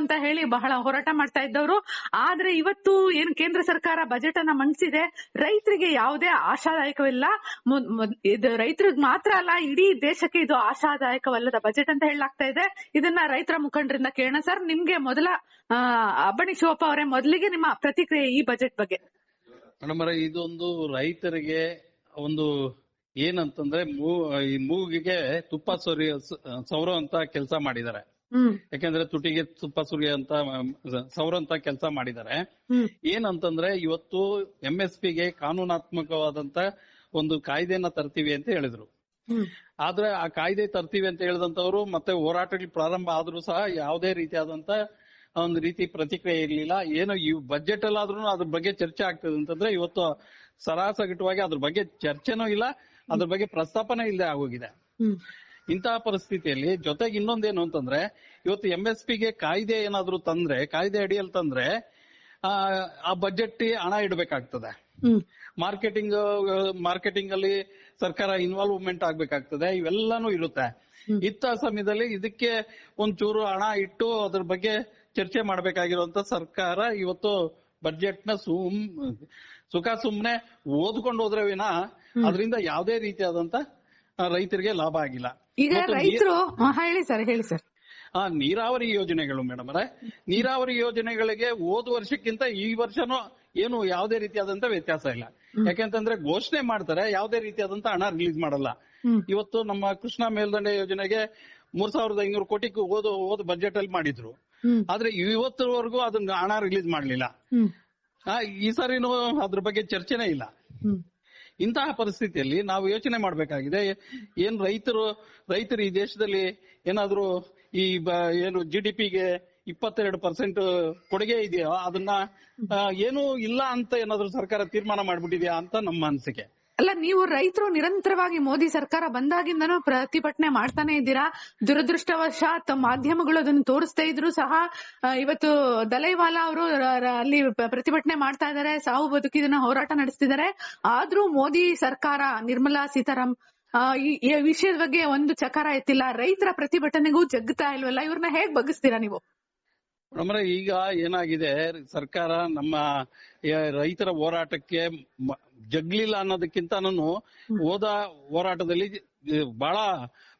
ಅಂತ ಹೇಳಿ ಬಹಳ ಹೋರಾಟ ಮಾಡ್ತಾ ಇದ್ದವರು. ಆದ್ರೆ ಇವತ್ತು ಏನ್ ಕೇಂದ್ರ ಸರ್ಕಾರ ಬಜೆಟ್ ಅನ್ನ ಮಂಡಿಸಿದೆ. ರೈತರಿಗೆ ಯಾವುದೇ ಆಶಾದಾಯಕವಿಲ್ಲ. ಇದು ರೈತರಿಗೆ ಮಾತ್ರ ಅಲ್ಲ, ಇಡೀ ದೇಶಕ್ಕೆ ಇದು ಆಶಾದಾಯಕವಲ್ಲದ ಬಜೆಟ್ ಅಂತ ಹೇಳಲಾಗ್ತಾ ಇದೆ. ಇದನ್ನ ರೈತರ ಮುಖಂಡರಿಂದ ಕೇಳೋಣ ಸರ್. ನಿಮ್ಗೆ ಮೊದಲ ಅಬ್ಬಣಿ ಶಿವಪ್ಪ ಅವರೇ ಮೊದಲಿಗೆ ನಿಮ್ಮ ಪ್ರತಿಕ್ರಿಯೆ ಈ ಬಜೆಟ್ ಬಗ್ಗೆ. ಮೇಡಮ್ ಇದೊಂದು ರೈತರಿಗೆ ಒಂದು ಏನಂತಂದ್ರೆ ಮೂಗಿಗೆ ತುಪ್ಪ ಸೋರಿ ಸೌರ ಅಂತ ಕೆಲಸ ಮಾಡಿದ್ದಾರೆ. ಯಾಕಂದ್ರೆ ತುಟಿಗೆ ತುಪ್ಪ ಸುರಿಗೆ ಅಂತ ಸೌರ ಅಂತ ಕೆಲಸ ಮಾಡಿದ್ದಾರೆ ಏನಂತಂದ್ರೆ ಇವತ್ತು ಎಂ ಎಸ್ ಪಿಗೆ ಕಾನೂನಾತ್ಮಕವಾದಂತ ಒಂದು ಕಾಯ್ದೆಯನ್ನ ತರ್ತೀವಿ ಅಂತ ಹೇಳಿದ್ರು. ಆದ್ರೆ ಆ ಕಾಯ್ದೆ ತರ್ತೀವಿ ಅಂತ ಹೇಳಿದಂತವ್ರು ಮತ್ತೆ ಹೋರಾಟಗಳು ಪ್ರಾರಂಭ ಆದ್ರೂ ಸಹ ಯಾವುದೇ ರೀತಿಯಾದಂತ ಒಂದು ರೀತಿ ಪ್ರತಿಕ್ರಿಯೆ ಇರ್ಲಿಲ್ಲ. ಏನು ಈ ಬಜೆಟ್ ಅಲ್ಲಾದ್ರೂ ಅದ್ರ ಬಗ್ಗೆ ಚರ್ಚೆ ಆಗ್ತದೆ ಅಂತಂದ್ರೆ ಇವತ್ತು ಸರಾಸಗಟವಾಗಿ ಅದ್ರ ಬಗ್ಗೆ ಚರ್ಚೆನೂ ಇಲ್ಲ ಅದ್ರ ಬಗ್ಗೆ ಪ್ರಸ್ತಾಪನೆ ಇಲ್ಲದೆ ಆಗೋಗಿದೆ. ಇಂತಹ ಪರಿಸ್ಥಿತಿಯಲ್ಲಿ ಜೊತೆಗೆ ಇನ್ನೊಂದೇನು ಅಂತಂದ್ರೆ ಇವತ್ತು ಎಂ ಎಸ್ ಪಿಗೆ ಕಾಯ್ದೆ ಏನಾದ್ರು ತಂದ್ರೆ ಕಾಯ್ದೆ ಅಡಿಯಲ್ಲಿ ತಂದ್ರೆ ಆ, ಬಜೆಟ್ ಹಣ ಇಡಬೇಕಾಗ್ತದೆ. ಮಾರ್ಕೆಟಿಂಗ್ ಮಾರ್ಕೆಟಿಂಗ್ ಅಲ್ಲಿ ಸರ್ಕಾರ ಇನ್ವಾಲ್ವ್ಮೆಂಟ್ ಆಗ್ಬೇಕಾಗ್ತದೆ ಇವೆಲ್ಲಾನು ಇರುತ್ತೆ. ಇತ್ತ ಸಮಯದಲ್ಲಿ ಇದಕ್ಕೆ ಒಂಚೂರು ಹಣ ಇಟ್ಟು ಅದ್ರ ಬಗ್ಗೆ ಚರ್ಚೆ ಮಾಡಬೇಕಾಗಿರುವಂತ ಸರ್ಕಾರ ಇವತ್ತು ಬಜೆಟ್ನ ಸುಮ್ ಸುಖ ಸುಮ್ನೆ ಓದ್ಕೊಂಡು ಹೋದ್ರೆ ವಿನ ಅದರಿಂದ ಯಾವುದೇ ರೀತಿಯಾದಂತ ರೈತರಿಗೆ ಲಾಭ ಆಗಿಲ್ಲ. ಈಗ ರೈತರು ಹೇಳಿ ಸರ್ ಹೇಳಿ ಸರ್. ಆ ನೀರಾವರಿ ಯೋಜನೆಗಳು ಮೇಡಮ್ ಅರೆ ನೀರಾವರಿ ಯೋಜನೆಗಳಿಗೆ ಹೋದ ವರ್ಷಕ್ಕಿಂತ ಈ ವರ್ಷನೂ ಏನು ಯಾವುದೇ ರೀತಿಯಾದಂತ ವ್ಯತ್ಯಾಸ ಇಲ್ಲ. ಯಾಕೆಂತಂದ್ರೆ ಘೋಷಣೆ ಮಾಡ್ತಾರೆ ಯಾವುದೇ ರೀತಿಯಾದಂತ ಹಣ ರಿಲೀಸ್ ಮಾಡಲ್ಲ. ಇವತ್ತು ನಮ್ಮ ಕೃಷ್ಣ ಮೇಲ್ದಂಡೆ ಯೋಜನೆಗೆ ಮೂರ್ ಸಾವಿರದ ಐನೂರು ಕೋಟಿ ಓದು ಓದ್ ಬಜೆಟ್ ಅಲ್ಲಿ ಮಾಡಿದ್ರು ಆದ್ರೆ ಇವತ್ತುವರೆಗೂ ಅದನ್ನ ಹಣ ರಿಲೀಸ್ ಮಾಡ್ಲಿಲ್ಲ. ಈ ಸಾರಿನೂ ಅದ್ರ ಬಗ್ಗೆ ಚರ್ಚೆನೇ ಇಲ್ಲ. ಇಂತಹ ಪರಿಸ್ಥಿತಿಯಲ್ಲಿ ನಾವು ಯೋಚನೆ ಮಾಡಬೇಕಾಗಿದೆ. ಏನ್ ರೈತರು ರೈತರು ಈ ದೇಶದಲ್ಲಿ ಏನಾದ್ರು ಈ ಏನು ಜಿ ಡಿ ಪಿಗೆ ಇಪ್ಪತ್ತೆರಡು ಪರ್ಸೆಂಟ್ ಕೊಡುಗೆ ಇದೆಯೋ? ಅದನ್ನ ಏನೂ ಇಲ್ಲ ಅಂತ ಏನಾದ್ರು ಸರ್ಕಾರ ತೀರ್ಮಾನ ಮಾಡ್ಬಿಟ್ಟಿದ್ಯಾ ಅಂತ ನಮ್ಮ ಅನಿಸಿಕೆ. ಅಲ್ಲ, ನೀವು ರೈತರು ನಿರಂತರವಾಗಿ ಮೋದಿ ಸರ್ಕಾರ ಬಂದಾಗಿಂದನು ಪ್ರತಿಭಟನೆ ಮಾಡ್ತಾನೆ ಇದ್ದೀರಾ? ದುರದೃಷ್ಟವಶಾತ್ ಮಾಧ್ಯಮಗಳು ಅದನ್ನು ತೋರಿಸ್ತಾ ಇದ್ರು ಸಹ ಇವತ್ತು ದಲೈವಾಲಾ ಅವರು ಅಲ್ಲಿ ಪ್ರತಿಭಟನೆ ಮಾಡ್ತಾ ಇದ್ದಾರೆ, ಸಾವು ಬದುಕಿದನ್ನ ಹೋರಾಟ ನಡೆಸ್ತಿದ್ದಾರೆ. ಆದ್ರೂ ಮೋದಿ ಸರ್ಕಾರ, ನಿರ್ಮಲಾ ಸೀತಾರಾಮ್ ಈ ವಿಷಯದ ಬಗ್ಗೆ ಒಂದು ಚಕಾರ ಎತ್ತಿಲ್ಲ. ರೈತರ ಪ್ರತಿಭಟನೆಗೂ ಜಗ್ತಾ ಇಲ್ವಲ್ಲ? ಇವ್ರನ್ನ ಹೇಗ್ ಬಗ್ಗಿಸ್ತೀರಾ ನೀವು? ಅಂದ್ರೆ ಈಗ ಏನಾಗಿದೆ ಸರ್ಕಾರ ನಮ್ಮ ರೈತರ ಹೋರಾಟಕ್ಕೆ ಜಗ್ಲಿಲ್ಲ ಅನ್ನೋದಕ್ಕಿಂತ ನಾನು ಹೋದ ಹೋರಾಟದಲ್ಲಿ ಬಹಳ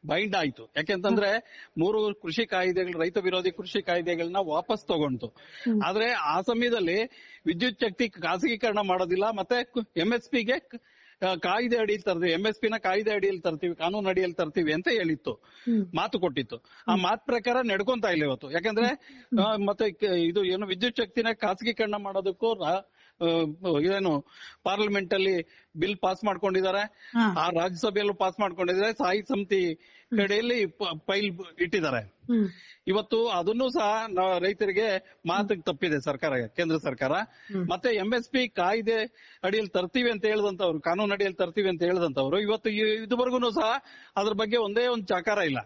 ಬೈಂಡ್ ಆಯ್ತು. ಯಾಕೆಂತಂದ್ರೆ ಮೂರು ಕೃಷಿ ಕಾಯ್ದೆಗಳು ರೈತ ವಿರೋಧಿ ಕೃಷಿ ಕಾಯ್ದೆಗಳನ್ನ ವಾಪಸ್ ತಗೊಂಡ್ತು ಆದ್ರೆ ಆ ಸಮಯದಲ್ಲಿ ವಿದ್ಯುತ್ ಶಕ್ತಿ ಖಾಸಗೀಕರಣ ಮಾಡೋದಿಲ್ಲ ಮತ್ತೆ ಎಂ ಎಸ್ ಪಿಗೆ ಕಾಯ್ದೆ ಅಡಿಯಲ್ಲಿ ತರ್ತೀವಿ. ಎಂ ಎಸ್ ಪಿ ನ ಕಾಯ್ದೆ ಅಡಿಯಲ್ಲಿ ತರ್ತೀವಿ ಕಾನೂನು ಅಡಿಯಲ್ಲಿ ತರ್ತೀವಿ ಅಂತ ಹೇಳಿತ್ತು. ಮಾತು ಕೊಟ್ಟಿತ್ತು. ಆ ಮಾತು ಪ್ರಕಾರ ನಡ್ಕೊಂತಾ ಇಲ್ಲ ಇವತ್ತು. ಯಾಕಂದ್ರೆ ಮತ್ತೆ ಇದು ಏನು ವಿದ್ಯುತ್ ಶಕ್ತಿನ ಖಾಸಗೀಕರಣ ಮಾಡೋದಕ್ಕೂ ಏನು ಪಾರ್ಲಿಮೆಂಟ್ ಅಲ್ಲಿ ಬಿಲ್ ಪಾಸ್ ಮಾಡ್ಕೊಂಡಿದ್ದಾರೆ. ಆ ರಾಜ್ಯಸಭೆಯಲ್ಲೂ ಪಾಸ್ ಮಾಡ್ಕೊಂಡಿದ್ದಾರೆ. ಸ್ಥಾಯಿ ಸಮಿತಿ ಕಡೆಯಲ್ಲಿ ಫೈಲ್ ಇಟ್ಟಿದ್ದಾರೆ. ಇವತ್ತು ಅದನ್ನು ಸಹ ನಾವು ರೈತರಿಗೆ ಮಾತಿಗೆ ತಪ್ಪಿದೆ ಸರ್ಕಾರ ಕೇಂದ್ರ ಸರ್ಕಾರ. ಮತ್ತೆ ಎಂ ಎಸ್ ಪಿ ಕಾಯ್ದೆ ಅಡಿಯಲ್ಲಿ ತರ್ತೀವಿ ಅಂತ ಹೇಳಿದಂತವ್ರು ಕಾನೂನು ಅಡಿಯಲ್ಲಿ ತರ್ತೀವಿ ಅಂತ ಹೇಳಿದಂತವ್ರು ಇವತ್ತು ಇದುವರೆಗೂ ಸಹ ಅದ್ರ ಬಗ್ಗೆ ಒಂದೇ ಒಂದು ಚಕಾರ ಇಲ್ಲ.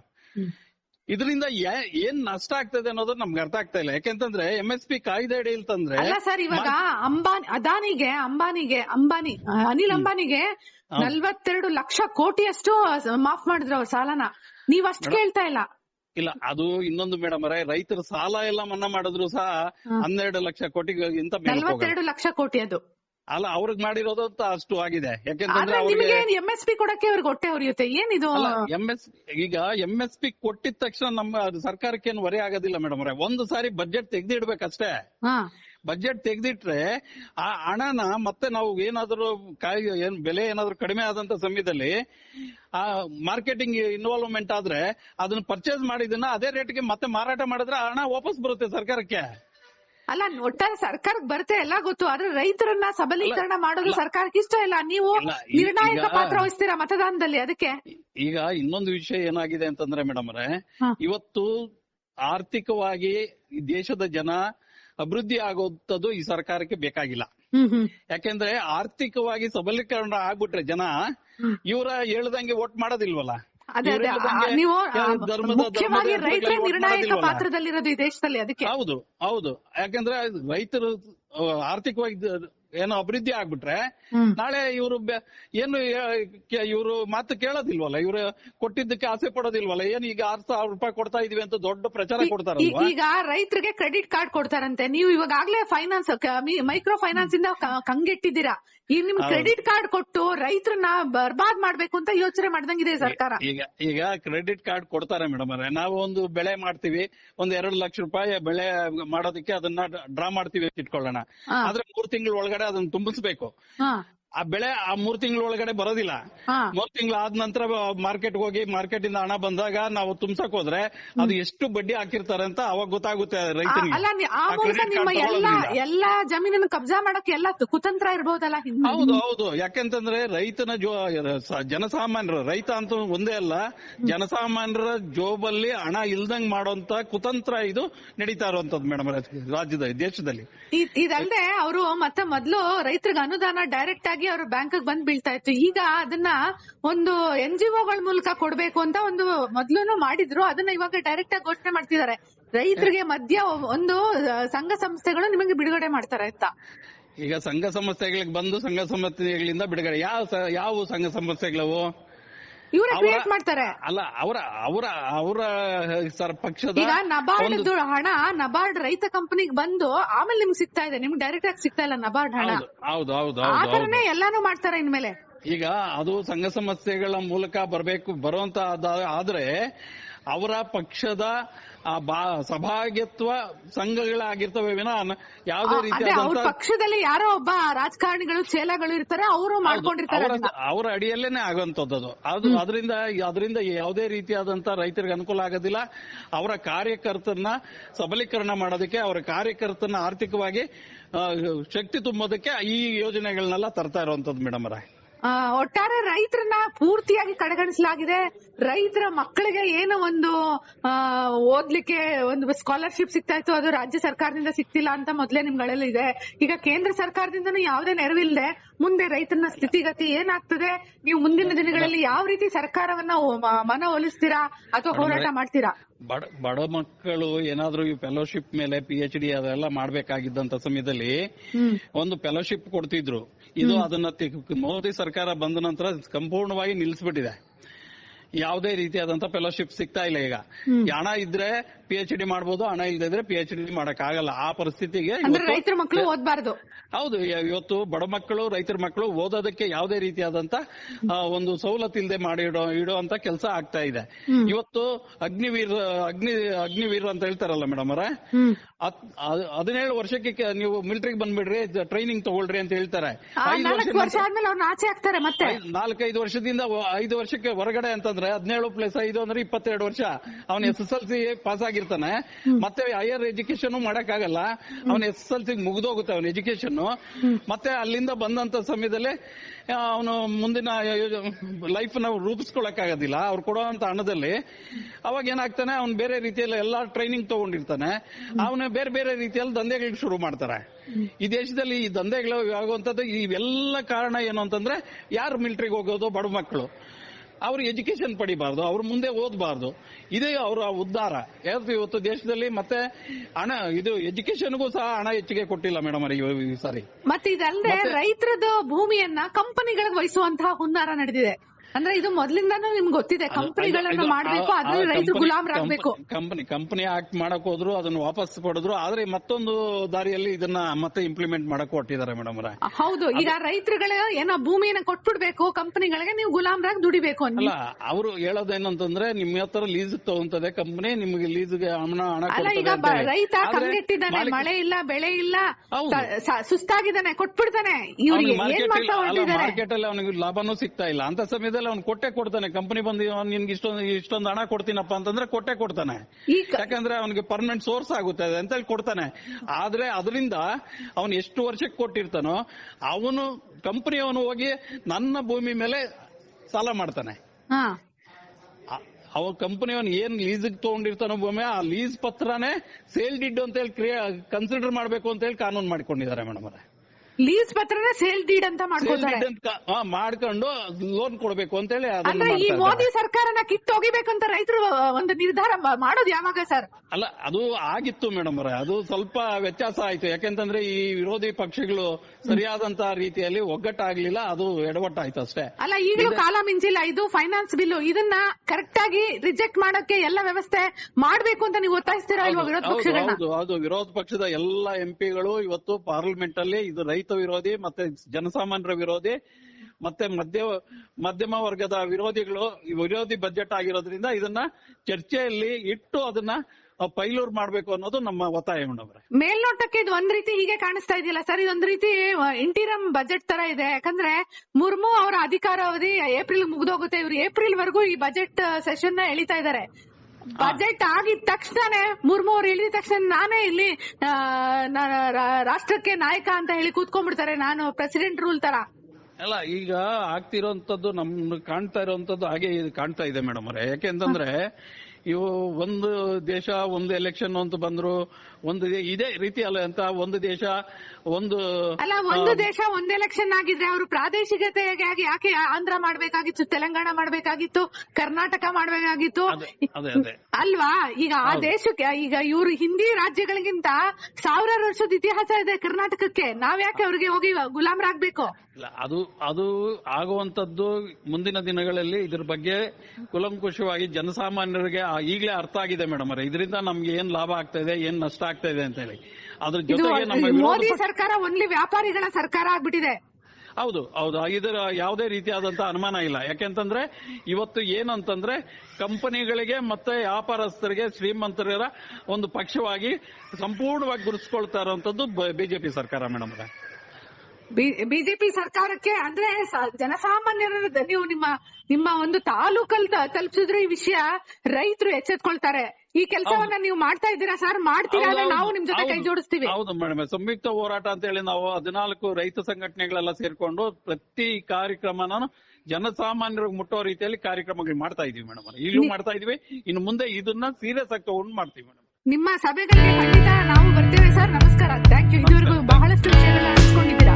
ಇದರಿಂದ ಏನ್ ನಷ್ಟ ಆಗ್ತದೆ ಅನ್ನೋದು ನಮ್ಗೆ ಅರ್ಥ ಆಗ್ತಾ ಇಲ್ಲ. ಯಾಕೆಂತಂದ್ರೆ ಎಂ ಎಸ್ ಪಿ ಕಾಯ್ದೆ ಅಡಿ ಇಲ್ತಂದ್ರೆ ಅಲ್ಲ ಸರ್ ಇವಾಗ ಅಂಬಾನಿ ಅದಾನಿಗೆ ಅಂಬಾನಿಗೆ ಅಂಬಾನಿ ಅನಿಲ್ ಅಂಬಾನಿಗೆ ನಲ್ವತ್ತೆರಡು ಲಕ್ಷ ಕೋಟಿಯಷ್ಟು ಮಾಫ್ ಮಾಡಿದ್ರು ಅವ್ರ ಸಾಲನ. ನೀವ್ ಅಷ್ಟು ಕೇಳ್ತಾ ಇಲ್ಲ. ಇಲ್ಲ ಅದು ಇನ್ನೊಂದು ಮೇಡಮ್ ಅವರೇ ರೈತರ ಸಾಲ ಎಲ್ಲ ಮನ್ನಾ ಮಾಡಿದ್ರು ಸಹ ಹನ್ನೆರಡು ಲಕ್ಷ ಕೋಟಿಗಿಂತ ನಲ್ವತ್ತೆರಡು ಲಕ್ಷ ಕೋಟಿ ಅದು. ಅಲ್ಲ ಅವ್ರಿಗೆ ಮಾಡಿರೋದು ಅಷ್ಟು ಆಗಿದೆ. ಯಾಕೆಂತಂದ್ರೆ ಅವ್ರಿಗೆ ನಿಮಗೆ ಎಂ ಎಸ್ ಪಿ ಕೊಡಕ್ಕೆ ಅವ್ರಿಗೆ ಹೊಟ್ಟೆ ಹೊರಿಯುತ್ತೆ ಏನಿದು? ಎಂ ಎಸ್ ಈಗ ಎಂ ಎಸ್ ಪಿ ಕೊಟ್ಟಿದ ತಕ್ಷಣ ನಮ್ಮ ಸರ್ಕಾರಕ್ಕೆ ಏನು ಹೊರೆ ಆಗೋದಿಲ್ಲ ಮೇಡಮ್ ಅವರೇ. ಒಂದು ಸಾರಿ ಬಜೆಟ್ ತೆಗೆದಿಡ್ಬೇಕಷ್ಟೇ. ಬಜೆಟ್ ತೆಗೆದಿಟ್ರೆ ಆ ಹಣನ ಮತ್ತೆ ನಾವು ಏನಾದರೂ ಕಾಯಿ ಏನ್ ಬೆಲೆ ಏನಾದರೂ ಕಡಿಮೆ ಆದಂತ ಸಮಯದಲ್ಲಿ ಆ ಮಾರ್ಕೆಟಿಂಗ್ ಇನ್ವಾಲ್ವ್ಮೆಂಟ್ ಆದ್ರೆ ಅದನ್ನ ಪರ್ಚೇಸ್ ಮಾಡಿದನ್ನ ಅದೇ ರೇಟ್ಗೆ ಮತ್ತೆ ಮಾರಾಟ ಮಾಡಿದ್ರೆ ಆ ಹಣ ವಾಪಸ್ ಬರುತ್ತೆ ಸರ್ಕಾರಕ್ಕೆ. ಅಲ್ಲ ಒಟ್ಟಾರೆ ಸರ್ಕಾರಕ್ಕೆ ಬರ್ತೆ ಎಲ್ಲ ಗೊತ್ತು ಆದ್ರೆ ರೈತರನ್ನ ಸಬಲೀಕರಣ ಮಾಡೋದು ಸರ್ಕಾರಕ್ಕೆ ಇಷ್ಟ ಇಲ್ಲ. ನೀವು ನಿರ್ಣಾಯಕ ಪಾತ್ರ ವಹಿಸ್ತೀರಾ ಮತದಾನದಲ್ಲಿ ಅದಕ್ಕೆ? ಈಗ ಇನ್ನೊಂದು ವಿಷಯ ಏನಾಗಿದೆ ಅಂತಂದ್ರೆ ಮೇಡಮ್ ಅವರೇ ಇವತ್ತು ಆರ್ಥಿಕವಾಗಿ ದೇಶದ ಜನ ಅಭಿವೃದ್ಧಿ ಆಗುವಂತದ್ದು ಈ ಸರ್ಕಾರಕ್ಕೆ ಬೇಕಾಗಿಲ್ಲ. ಯಾಕೆಂದ್ರೆ ಆರ್ಥಿಕವಾಗಿ ಸಬಲೀಕರಣ ಆಗ್ಬಿಟ್ರೆ ಜನ ಇವರ ಹೇಳ್ದಂಗೆ ವೋಟ್ ಮಾಡೋದಿಲ್ವಲ್ಲ? ಅದೇ ಅದೇ. ನೀವು ಮುಖ್ಯವಾಗಿ ರೈತರ ನಿರ್ಣಾಯಕ? ಪಾತ್ರದಲ್ಲಿರೋದು ಈ ದೇಶದಲ್ಲಿ ಅದಕ್ಕೆ. ಹೌದು ಹೌದು. ಯಾಕಂದ್ರೆ ರೈತರು ಆರ್ಥಿಕವಾಗಿ ಏನೋ ಅಭಿವೃದ್ಧಿ ಆಗ್ಬಿಟ್ರೆ ನಾಳೆ ಇವರು ಏನು ಇವರು ಮಾತು ಕೇಳೋದಿಲ್ವಲ್ಲ? ಇವರು ಕೊಟ್ಟಿದ್ದಕ್ಕೆ ಆಸೆ ಪಡೋದಿಲ್ವಲ್ಲ? ಏನು ಈಗ ಆರ್ ಸಾವಿರ ರೂಪಾಯಿ ಕೊಡ್ತಾ ಇದೀವಿ ಅಂತ ದೊಡ್ಡ ಪ್ರಚಾರ ಕೊಡ್ತಾರೆ ಕೊಡ್ತಾರಲ್ವಾ? ಈಗ ರೈತರಿಗೆ ಕ್ರೆಡಿಟ್ ಕಾರ್ಡ್ ಕೊಡ್ತಾರಂತೆ. ನೀವು ಇವಾಗಲೇ ಫೈನಾನ್ಸ್ ಮೈಕ್ರೋ ಫೈನಾನ್ಸ್ ಇಂದ ಕಂಗೆಟ್ಟಿದ್ದೀರಾ? ಈಗ ನಿಮ್ ಕ್ರೆಡಿಟ್ ಕಾರ್ಡ್ ಕೊಟ್ಟು ರೈತರನ್ನ ಬರ್ಬಾದ್ ಮಾಡ್ಬೇಕು ಅಂತ ಯೋಚನೆ ಮಾಡ್ದಂಗಿದೆ ಸರ್ಕಾರ. ಈಗ ಈಗ ಕ್ರೆಡಿಟ್ ಕಾರ್ಡ್ ಕೊಡ್ತಾರೆ ಮೇಡಮ್ ಅವ್ರೆ. ನಾವು ಒಂದು ಬೆಳೆ ಮಾಡ್ತೀವಿ. ಒಂದ್ ಎರಡು ಲಕ್ಷ ರೂಪಾಯಿ ಬೆಳೆ ಮಾಡೋದಕ್ಕೆ ಅದನ್ನ ಡ್ರಾ ಮಾಡ್ತೀವಿ ಅಂತ ಇಟ್ಕೊಳ್ಳೋಣ. ಆದ್ರೆ ಮೂರ್ ತಿಂಗಳ ಒಳಗಡೆ ಅದನ್ನ ತುಂಬಿಸ್ಬೇಕು. ಆ ಬೆಳೆ ಆ ಮೂರ್ ತಿಂಗಳ ಒಳಗಡೆ ಬರೋದಿಲ್ಲ. ಮೂರ್ ತಿಂಗಳ ಆದ ನಂತರ ಮಾರ್ಕೆಟ್ ಹೋಗಿ ಮಾರ್ಕೆಟ್ ಇಂದ ಹಣ ಬಂದಾಗ ನಾವು ತುಂಬಸಕ್ ಹೋದ್ರೆ ಅದು ಎಷ್ಟು ಬಡ್ಡಿ ಹಾಕಿರ್ತಾರೆ ಅಂತ ಅವಾಗ ಗೊತ್ತಾಗುತ್ತೆ ರೈತನಿಗೆ. ಎಲ್ಲಾ ಜಮೀನನ್ನು ಕಬ್ಜಾ ಮಾಡಕ್ ಎಲ್ಲ ಕುತಂತ್ರ ಇರ್ಬೋದಲ್ಲ ಹಿಂದೆ ಹೌದು ಯಾಕೆಂತಂದ್ರೆ ರೈತನ ಜೋ ಜನಸಾಮಾನ್ಯರು ರೈತ ಅಂತ ಒಂದೇ ಅಲ್ಲ ಜನಸಾಮಾನ್ಯರ ಜೋಬಲ್ಲಿ ಹಣ ಇಲ್ದಂಗ್ ಮಾಡೋಂತ ಕುತಂತ್ರ ಇದು ನಡೀತಾ ಇರುವಂತದ್ದು ಮೇಡಮ್ ರಾಜ್ಯದ ದೇಶದಲ್ಲಿ. ಇದಲ್ಲದೆ ಅವರು ಮತ್ತೆ ಮೊದಲು ರೈತರಿಗೆ ಅನುದಾನ ಡೈರೆಕ್ಟ್ ಆಗಿ ಅವ್ರ ಬ್ಯಾಂಕ್ ಬಂದ್ ಬೀಳ್ತಾ ಇತ್ತು. ಈಗ ಅದನ್ನ ಒಂದು ಎನ್ ಜಿ ಮೂಲಕ ಕೊಡ್ಬೇಕು ಅಂತ ಒಂದು ಮೊದ್ಲು ಮಾಡಿದ್ರು. ಅದನ್ನ ಇವಾಗ ಡೈರೆಕ್ಟ್ ಆಗಿ ಘೋಷಣೆ ಮಾಡ್ತಿದ್ದಾರೆ. ರೈತರಿಗೆ ಮಧ್ಯ ಒಂದು ಸಂಘ ಸಂಸ್ಥೆಗಳು ನಿಮಗೆ ಬಿಡುಗಡೆ ಮಾಡ್ತಾರೆ ಅಂತ. ಈಗ ಸಂಘ ಸಂಸ್ಥೆಗಳಿಗೆ ಬಂದು ಸಂಘ ಸಂಸ್ಥೆಗಳಿಂದ ಬಿಡುಗಡೆ. ಯಾವ ಯಾವ ಸಂಘ ಸಂಸ್ಥೆಗಳವು? ಇವರೇ ಕ್ರಿಯೇಟ್ ಮಾಡ್ತಾರೆ. ಅಲ್ಲ ಅವರ ಅವರ ಅವರ ಸರ್ ಪಕ್ಷದ ಈಗ ನಬಾರ್ಡ್ ಹಣ ನಬಾರ್ಡ್ ರೈತ ಕಂಪನಿಗೆ ಬಂದು ಆಮೇಲೆ ನಿಮ್ಗೆ ಸಿಗ್ತಾ ಇದೆ. ನಿಮ್ಗೆ ಡೈರೆಕ್ಟ್ ಆಗಿ ಸಿಗ್ತಾ ಇಲ್ಲ ನಬಾರ್ಡ್ ಹಣ. ಹೌದು ಹೌದು ಹೌದು ಆ ತರನೇ ಎಲ್ಲಾನು ಮಾಡ್ತಾರೆ ಇನ್ಮೇಲೆ. ಈಗ ಅದು ಸಂಘ ಸಂಸ್ಥೆಗಳ ಮೂಲಕ ಬರಬೇಕು ಬರುವಂತ ಆದ್ರೆ ಅವರ ಪಕ್ಷದ ಆ ಬಾ- ಸಭಾಗ್ಯತ್ವ ಸಂಘಗಳಾಗಿರ್ತವೆ ವಿನ ಯಾವುದೇ ರೀತಿ ಅದೇ ಅವ್ರ ಪಕ್ಷದಲ್ಲಿ ಯಾರೋ ಒಬ್ಬ ರಾಜಕಾರಣಿಗಳು ಚೇಲಗಳು ಇರ್ತಾರೆ ಅವರು ಮಾಡ್ಕೊಂಡಿರ್ತಾರೆ ಅವರ ಅಡಿಯಲ್ಲೇನೆ ಆಗುವಂತದ್ದು ಅದು. ಅದು ಅದರಿಂದ ಅದರಿಂದ ಯಾವುದೇ ರೀತಿಯಾದಂತ ರೈತರಿಗೆ ಅನುಕೂಲ ಆಗೋದಿಲ್ಲ. ಅವರ ಕಾರ್ಯಕರ್ತರನ್ನ ಸಬಲೀಕರಣ ಮಾಡೋದಕ್ಕೆ ಅವರ ಕಾರ್ಯಕರ್ತರನ್ನ ಆರ್ಥಿಕವಾಗಿ ಶಕ್ತಿ ತುಂಬೋದಕ್ಕೆ ಈ ಯೋಜನೆಗಳನ್ನೆಲ್ಲ ತರ್ತಾ ಇರುವಂತದ್ದು ಮೇಡಮ್ ಅವರ. ಒಟ್ಟಾರೆ ರೈತರನ್ನ ಪೂರ್ತಿಯಾಗಿ ಕಡೆಗಣಿಸಲಾಗಿದೆ. ರೈತರ ಮಕ್ಕಳಿಗೆ ಏನೋ ಒಂದು ಓದ್ಲಿಕ್ಕೆ ಒಂದು ಸ್ಕಾಲರ್ಶಿಪ್ ಸಿಗ್ತಾ ಇತ್ತು. ಅದು ರಾಜ್ಯ ಸರ್ಕಾರದಿಂದ ಸಿಗ್ತಿಲ್ಲ ಅಂತ ಮೊದಲೇ ನಿಮ್ಗಳಲ್ಲಿ ಇದೆ. ಈಗ ಕೇಂದ್ರ ಸರ್ಕಾರದಿಂದನೂ ಯಾವುದೇ ನೆರವಿಲ್ಲದೆ ಮುಂದೆ ರೈತರನ್ನ ಸ್ಥಿತಿಗತಿ ಏನಾಗ್ತದೆ? ನೀವು ಮುಂದಿನ ದಿನಗಳಲ್ಲಿ ಯಾವ ರೀತಿ ಸರ್ಕಾರವನ್ನ ಮನವೊಲಿಸ್ತೀರಾ ಅಥವಾ ಹೋರಾಟ ಮಾಡ್ತೀರಾ? ಬಡ ಬಡ ಮಕ್ಕಳು ಏನಾದ್ರೂ ಈ ಫೆಲೋಶಿಪ್ ಮೇಲೆ ಪಿ ಎಚ್ ಡಿ ಅದೆಲ್ಲ ಮಾಡ್ಬೇಕಾಗಿದ್ದಂತ ಸಮಯದಲ್ಲಿ ಒಂದು ಫೆಲೋಶಿಪ್ ಕೊಡ್ತಿದ್ರು. ಇದು ಅದನ್ನ ಮೋದಿ ಸರ್ಕಾರ ಬಂದ ನಂತರ ಸಂಪೂರ್ಣವಾಗಿ ನಿಲ್ಲಿಸ್ಬಿಟ್ಟಿದೆ. ಯಾವುದೇ ರೀತಿಯಾದಂತ ಫೆಲೋಶಿಪ್ ಸಿಗ್ತಾ ಇಲ್ಲ ಈಗ. ಹಣ ಇದ್ರೆ ಪಿ ಎಚ್ ಡಿ ಮಾಡಬಹುದು ಹಣ ಇಲ್ಲದಿದ್ರೆ ಪಿ ಎಚ್ ಡಿ ಮಾಡಕ್ ಆಗಲ್ಲ ಆ ಪರಿಸ್ಥಿತಿಗೆ ರೈತರ ಮಕ್ಕಳು ಓದಬಾರದು. ಹೌದು ಇವತ್ತು ಬಡ ಮಕ್ಕಳು ರೈತರ ಮಕ್ಕಳು ಓದೋದಕ್ಕೆ ಯಾವುದೇ ರೀತಿಯಾದಂತ ಒಂದು ಸವಲತ್ತು ಇಲ್ಲದೆ ಮಾಡಿ ಇಡೋ ಅಂತ ಕೆಲಸ ಆಗ್ತಾ ಇದೆ. ಇವತ್ತು ಅಗ್ನಿವೀರ್ ಅಗ್ನಿ ಅಗ್ನಿವೀರ್ ಅಂತ ಹೇಳ್ತಾರಲ್ಲ ಮೇಡಮ್ ಅವರ? ಹದಿನೇಳು ವರ್ಷಕ್ಕೆ ನೀವು ಮಿಲಿಟರಿಗೆ ಬಂದ್ಬಿಡ್ರಿ ಟ್ರೈನಿಂಗ್ ತಗೊಳ್ರಿ ಅಂತ ಹೇಳ್ತಾರೆ. ನಾಲ್ಕೈದು ವರ್ಷದಿಂದ ಐದು ವರ್ಷಕ್ಕೆ ಹೊರಗಡೆ ಅಂತಂದ್ರೆ ಹದಿನೇಳು ಪ್ಲಸ್ ಐದು ಅಂದ್ರೆ ಇಪ್ಪತ್ತೆರಡು ವರ್ಷ. ಅವನ್ S S L C pass ಆಗಿರ್ತಾನೆ. ಮತ್ತೆ ಹೈಯರ್ ಎಜುಕೇಶನ್ ಮಾಡಕ್ಕಾಗಲ್ಲ. ಅವನ್ ಎಸ್ ಎಸ್ ಎಲ್ ಸಿ ಮುಗ್ದೋಗುತ್ತೆ ಅವನ ಎಜುಕೇಶನ್ ಮತ್ತೆ ಅಲ್ಲಿಂದ ಬಂದಂತ ಸಮಯದಲ್ಲಿ ಅವನು ಮುಂದಿನ ಲೈಫ್ನ ರೂಪಿಸ್ಕೊಳಕ್ಕಾಗೋದಿಲ್ಲ. ಅವ್ರು ಕೊಡುವಂತ ಹಣದಲ್ಲಿ. ಅವಾಗ ಏನಾಗ್ತಾನೆ ಅವ್ನು ಬೇರೆ ರೀತಿಯಲ್ಲಿ ಎಲ್ಲಾ ಟ್ರೈನಿಂಗ್ ತಗೊಂಡಿರ್ತಾನೆ. ಅವನು ಬೇರೆ ಬೇರೆ ರೀತಿಯಲ್ಲಿ ದಂಧೆಗಳಿಗೆ ಶುರು ಮಾಡ್ತಾರೆ. ಈ ದೇಶದಲ್ಲಿ ಈ ದಂಧೆಗಳು ಆಗುವಂತದ್ದು ಇವೆಲ್ಲ ಕಾರಣ ಏನು ಅಂತಂದ್ರೆ ಯಾರು ಮಿಲಿಟರಿಗೆ ಹೋಗೋದು? ಬಡ ಮಕ್ಕಳು. ಅವ್ರು ಎಜುಕೇಶನ್ ಪಡಿಬಾರ್ದು ಅವ್ರ ಮುಂದೆ ಓದಬಾರ್ದು. ಇದೇ ಅವರ ಉದ್ಧಾರ. ಯಾಕೆ ಇವತ್ತು ದೇಶದಲ್ಲಿ ಮತ್ತೆ ಹಣ ಇದು ಎಜುಕೇಶನ್ಗೂ ಸಹ ಹಣ ಹೆಚ್ಚಿಗೆ ಕೊಟ್ಟಿಲ್ಲ ಮೇಡಮ್ ಈ ಸಾರಿ. ಮತ್ತೆ ಇದಲ್ಲದೆ ರೈತರದ ಭೂಮಿಯನ್ನ ಕಂಪನಿಗಳಿಗೆ ವಹಿಸುವಂತಹ ಹುನ್ನಾರ ನಡೆದಿದೆ. ಅಂದ್ರೆ ಇದು ಮೊದ್ಲಿಂದಾನು ನಿಮ್ಗೆ ಗೊತ್ತಿದೆ ಕಂಪನಿಗಳನ್ನ ಮಾಡ್ಬೇಕು ಅದ್ರಲ್ಲಿ ರೈತರು ಗುಲಾಮರಾಗಬೇಕು ಕಂಪನಿ ಕಂಪನಿ ಆಕ್ಟ್ ಮಾಡಕ್ ಹೋದ್ರು ಅದನ್ನ ವಾಪಸ್ ಪಡೆದ್ರು ಆದ್ರೆ ಮತ್ತೊಂದು ದಾರಿಯಲ್ಲಿ ಇದನ್ನ ಮತ್ತೆ ಇಂಪ್ಲಿಮೆಂಟ್ ಮಾಡಕ್ ಹೊಟ್ಟಿದ್ದಾರೆ ಮೇಡಮ್ ಅವರೇ. ಹೌದು ಈಗ ರೈತರುಗಳ ಏನೋ ಭೂಮಿಯನ್ನ ಕೊಟ್ಬಿಡ್ಬೇಕು ಕಂಪನಿಗಳಿಗೆ ನೀವು ಗುಲಾಮರಾಗಿ ದುಡಿಬೇಕು ಅಲ್ಲ ಅವರು ಹೇಳೋದೇನಂತಂದ್ರೆ ನಿಮ್ಮ ಹತ್ರ ಲೀಸ್ ತಗೊಂತದೆ ಕಂಪನಿ ನಿಮ್ಗೆ ಲೀಸ್ಗೆ ಹಣ ಹಣ ಅಲ್ಲ ಈಗ ರೈತ ಕಂಗೆಟ್ಟಿದ್ದಾನೆ ಮಳೆ ಇಲ್ಲ ಬೆಳೆ ಇಲ್ಲ ಸುಸ್ತಾಗಿದ್ದಾನೆ ಕೊಟ್ಬಿಡ್ತಾನೆ ಇವ್ರಿಗೆ ಏನ್ ಮಾರ್ಕೆಟ್ ಮಾಡ್ತಾ ಹೊರಟಿದ್ದಾರೆ? ಮಾರ್ಕೆಟ್ ಅಲ್ಲಿ ಅವನಿಗೆ ಲಾಭನೂ ಸಿಗ್ತಾ ಇಲ್ಲ. ಅಂತ ಸಮಯದಲ್ಲಿ ಅವ್ನು ಕೊಟ್ಟೆ ಕೊಡ್ತಾನೆ. ಕಂಪನಿ ಬಂದು ನಿನ್ಗೆ ಇಷ್ಟೊಂದು ಇಷ್ಟೊಂದು ಹಣ ಕೊಡ್ತೀನಪ್ಪ ಅಂತಂದ್ರೆ ಕೊಟ್ಟೆ ಕೊಡ್ತಾನೆ. ಯಾಕಂದ್ರೆ ಅವನಿಗೆ ಪರ್ಮನೆಂಟ್ ಸೋರ್ಸ್ ಆಗುತ್ತೆ ಅಂತ ಹೇಳಿ ಕೊಡ್ತಾನೆ. ಆದ್ರೆ ಅದರಿಂದ ಅವನು ಎಷ್ಟು ವರ್ಷಕ್ಕೆ ಕೊಟ್ಟಿರ್ತಾನೋ ಅವನು ಕಂಪನಿಯವನು ಹೋಗಿ ನನ್ನ ಭೂಮಿ ಮೇಲೆ ಸಾಲ ಮಾಡ್ತಾನೆ. ಅವನ್ ಕಂಪನಿ ಅವನ್ ಕಂಪನಿಯವನ್ ಏನ್ ಲೀಸ್ ತಗೊಂಡಿರ್ತಾನೋ ಭೂಮಿ ಆ ಲೀಸ್ ಪತ್ರನೇ ಸೇಲ್ ಡಿಡ್ ಅಂತ ಹೇಳಿ ಕನ್ಸಿಡರ್ ಮಾಡ್ಬೇಕು ಅಂತ ಹೇಳಿ ಕಾನೂನು ಮಾಡಿಕೊಂಡಿದ್ದಾರೆ ಮೇಡಮ್ ಅವರೇ. ಲೀಸ್ ಪತ್ರನ ಸೇಲ್ ಡೀಡ್ ಅಂತ ಮಾಡ್ಕೊತಾರೆ ಮಾಡ್ಕೊಂಡು ಲೋನ್ ಕೊಡ್ಬೇಕು ಅಂತ ಹೇಳಿ ಅಂದ್ರೆ ಈ. ಮೋದಿ ಸರ್ಕಾರನ ಕಿತ್ತೊಗಿಬೇಕಂತ ರೈತರು ಒಂದು ನಿರ್ಧಾರ ಮಾಡೋದು ಯಾವಾಗ ಸರ್? ಅಲ್ಲ ಅದು ಆಗಿತ್ತು ಮೇಡಮ್ ಅವರೇ. ಅದು ಸ್ವಲ್ಪ ವ್ಯತ್ಯಾಸ ಆಯ್ತು. ಯಾಕೆಂತಂದ್ರೆ ಈ ವಿರೋಧಿ ಪಕ್ಷಗಳು ಸರಿಯಾದಂತ ರೀತಿಯಲ್ಲಿ ಒಗ್ಗಟ್ಟಾಗ್ಲಿಲ್ಲ ಅದು ಎಡವಟ್ಟಾಯ್ತು ಅಷ್ಟೇ. ಅಲ್ಲ ಈಗಲೂ ಕಾಲ ಮಿಂಚಿಲ್ಲ. ಇದು ಫೈನಾನ್ಸ್ ಬಿಲ್ ಇದನ್ನ ಕರೆಕ್ಟ್ ಆಗಿ ರಿಜೆಕ್ಟ್ ಮಾಡಕ್ಕೆ ಎಲ್ಲ ವ್ಯವಸ್ಥೆ ಮಾಡ್ಬೇಕು ಅಂತ ನೀವು ಒತ್ತಾಯಿಸ್ತೀರಾ ಇಲ್ವಾ ವಿರೋಧ ಪಕ್ಷಗಳನ್ನ? ಹೌದು ವಿರೋಧ ಪಕ್ಷದ ಎಲ್ಲ ಎಂಪಿಗಳು ಇವತ್ತು ಪಾರ್ಲಿಮೆಂಟ್ ಅಲ್ಲಿ ಇದು ರೈತ ವಿರೋಧಿ, ಮತ್ತೆ ಜನಸಾಮಾನ್ಯರ ವಿರೋಧಿ, ಮತ್ತೆ ಮಧ್ಯ, ಮಧ್ಯಮ ವರ್ಗದ ವಿರೋಧಿಗಳು, ವಿರೋಧಿ ಬಜೆಟ್ ಆಗಿರೋದ್ರಿಂದ ಇದನ್ನ ಚರ್ಚೆಯಲ್ಲಿ ಇಟ್ಟು ಅದನ್ನ ಪೈಲೂರ್ ಮಾಡ್ಬೇಕು ಅನ್ನೋದು ನಮ್ಮ ಒತ್ತಾಯ ಮೇಲ್ನೋಟಕ್ಕೆ ಇದು ಒಂದ್ ರೀತಿ ಹೀಗೆ ಕಾಣಿಸ್ತಾ ಇದೆಯಲ್ಲ ಸರ್ ಇದೊಂದ್ ರೀತಿ ಇಂಟಿರಮ್ ಬಜೆಟ್ ತರ ಇದೆ. ಯಾಕಂದ್ರೆ ಮುರ್ಮು ಅವರ ಅಧಿಕಾರಾವಧಿ ಏಪ್ರಿಲ್ ಮುಗ್ದೋಗುತ್ತೆ. ಇವ್ರು ಏಪ್ರಿಲ್ ವರೆಗೂ ಈ ಬಜೆಟ್ ಸೆಷನ್ನ ಎಳಿತಾ ಇದ್ದಾರೆ. ಬಜೆಟ್ ಆಗಿದ ತಕ್ಷಣನೇ ಮುರ್ಮು ಅವ್ರು ಇಳಿದ ತಕ್ಷಣ ನಾನೇ ಇಲ್ಲಿ ರಾಷ್ಟ್ರಕ್ಕೆ ನಾಯಕ ಅಂತ ಹೇಳಿ ಕೂತ್ಕೊಂಡ್ಬಿಡ್ತಾರೆ ನಾನು ಪ್ರೆಸಿಡೆಂಟ್ ರೂಲ್ ತರ. ಅಲ್ಲ, ಈಗ ಆಗ್ತಿರೋಂತದ್ದು ನಮ್ ಕಾಣ್ತಾ ಇರೋಂತದ್ದು ಹಾಗೆ ಕಾಣ್ತಾ ಇದೆ ಮೇಡಮ್ ಅವರೇ. ಯಾಕೆಂತಂದ್ರೆ ಇವು ಒಂದು ದೇಶ ಒಂದು ಎಲೆಕ್ಷನ್ ಅಂತ ಬಂದ್ರು ಒಂದು ಇದೇ ರೀತಿ ಅಲ್ಲ ಅಂತ ಒಂದು ದೇಶ ಒಂದು ಅಲ್ಲ ಒಂದು ದೇಶ ಒಂದು ಎಲೆಕ್ಷನ್ ಆಗಿದ್ರೆ ಅವರು ಪ್ರಾದೇಶಿಕತೆಗಾಗಿ ಯಾಕೆ ಆಂಧ್ರ ಮಾಡ್ಬೇಕಾಗಿತ್ತು ತೆಲಂಗಾಣ ಮಾಡ್ಬೇಕಾಗಿತ್ತು ಕರ್ನಾಟಕ ಮಾಡ್ಬೇಕಾಗಿತ್ತು? ಅಲ್ವಾ? ಈಗ ಆ ದೇಶಕ್ಕೆ ಈಗ ಇವರು ಹಿಂದಿ ರಾಜ್ಯಗಳಿಗಿಂತ ಸಾವಿರಾರು ವರ್ಷದ ಇತಿಹಾಸ ಇದೆ ಕರ್ನಾಟಕಕ್ಕೆ. ನಾವ್ ಯಾಕೆ ಅವ್ರಿಗೆ ಹೋಗಿ ಗುಲಾಮರಾಗ್ಬೇಕು? ಇಲ್ಲ ಅದು ಅದು ಆಗುವಂತದ್ದು ಮುಂದಿನ ದಿನಗಳಲ್ಲಿ ಇದ್ರ ಬಗ್ಗೆ ಕುಲಂಕುಷವಾಗಿ ಜನಸಾಮಾನ್ಯರಿಗೆ ಈಗಲೇ ಅರ್ಥ ಆಗಿದೆ ಮೇಡಮ್ ಅವರೇ. ಇದರಿಂದ ನಮ್ಗೆ ಏನ್ ಲಾಭ ಆಗ್ತಾ ಇದೆ ಏನ್ ನಷ್ಟ ಆಗ್ತಾ ಇದೆ ಅಂತ ಹೇಳಿ. ಅದ್ರ ಜೊತೆಗೆ ನಮ್ಮ ಮೋದಿ ಸರ್ಕಾರ ಓನ್ಲಿ ವ್ಯಾಪಾರಿಗಳ ಸರ್ಕಾರ ಆಗ್ಬಿಟ್ಟಿದೆ. ಹೌದು ಹೌದು. ಇದರ ಯಾವುದೇ ರೀತಿಯಾದಂತ ಅನುಮಾನ ಇಲ್ಲ. ಯಾಕೆಂತಂದ್ರೆ ಇವತ್ತು ಏನಂತಂದ್ರೆ ಕಂಪನಿಗಳಿಗೆ ಮತ್ತೆ ವ್ಯಾಪಾರಸ್ಥರಿಗೆ ಶ್ರೀಮಂತರ ಒಂದು ಪಕ್ಷವಾಗಿ ಸಂಪೂರ್ಣವಾಗಿ ಗುರುತಿಸ್ಕೊಳ್ತಾ ಇರುವಂತದ್ದು ಬಿಜೆಪಿ ಸರ್ಕಾರ ಮೇಡಮ್ ಅವರೇ. ಬಿಜೆಪಿ ಸರ್ಕಾರಕ್ಕೆ ಅಂದ್ರೆ ಜನಸಾಮಾನ್ಯರ ನೀವು ನಿಮ್ಮ ನಿಮ್ಮ ಒಂದು ತಾಲೂಕಲ್ ತಲುಪಿಸಿದ್ರೆ ಈ ವಿಷಯ ರೈತರು ಎಚ್ಚೆತ್ಕೊಳ್ತಾರೆ. ಈ ಕೆಲಸವನ್ನ ನೀವು ಮಾಡ್ತಾ ಇದ್ದೀರಾ ಸರ್? ಮಾಡ್ತೀರಾ ನಾವು ನಿಮ್ ಜೊತೆ ಕೈ ಜೋಡಿಸ್ತೀವಿ. ಹೌದು ಮೇಡಮ್. ಸಂಯುಕ್ತ ಹೋರಾಟ ಅಂತ ಹೇಳಿ ನಾವು ಹದಿನಾಲ್ಕು ರೈತ ಸಂಘಟನೆಗಳೆಲ್ಲ ಸೇರ್ಕೊಂಡು ಪ್ರತಿ ಕಾರ್ಯಕ್ರಮನ ಜನಸಾಮಾನ್ಯರಿಗೆ ಮುಟ್ಟೋ ರೀತಿಯಲ್ಲಿ ಕಾರ್ಯಕ್ರಮಗಳು ಮಾಡ್ತಾ ಇದೀವಿ ಮೇಡಮ್. ಇಲ್ಲೂ ಮಾಡ್ತಾ ಇದೀವಿ. ಇನ್ನು ಮುಂದೆ ಇದನ್ನ ಸೀರಿಯಸ್ ಆಗಿ ತಗೊಂಡು ಮಾಡ್ತೀವಿ ಮೇಡಮ್. ನಿಮ್ಮ ಸಭೆಗಳಿಗೆ ಖಂಡಿತ ನಾವು ಬರ್ತೇವೆ ಸರ್. ನಮಸ್ಕಾರ. ಥ್ಯಾಂಕ್ ಯು ಇದುವರೆಗೂ ಬಹಳಷ್ಟು ವಿಷಯಗಳನ್ನ ಹಂಚ್ಕೊಂಡಿದ್ದೀರಾ?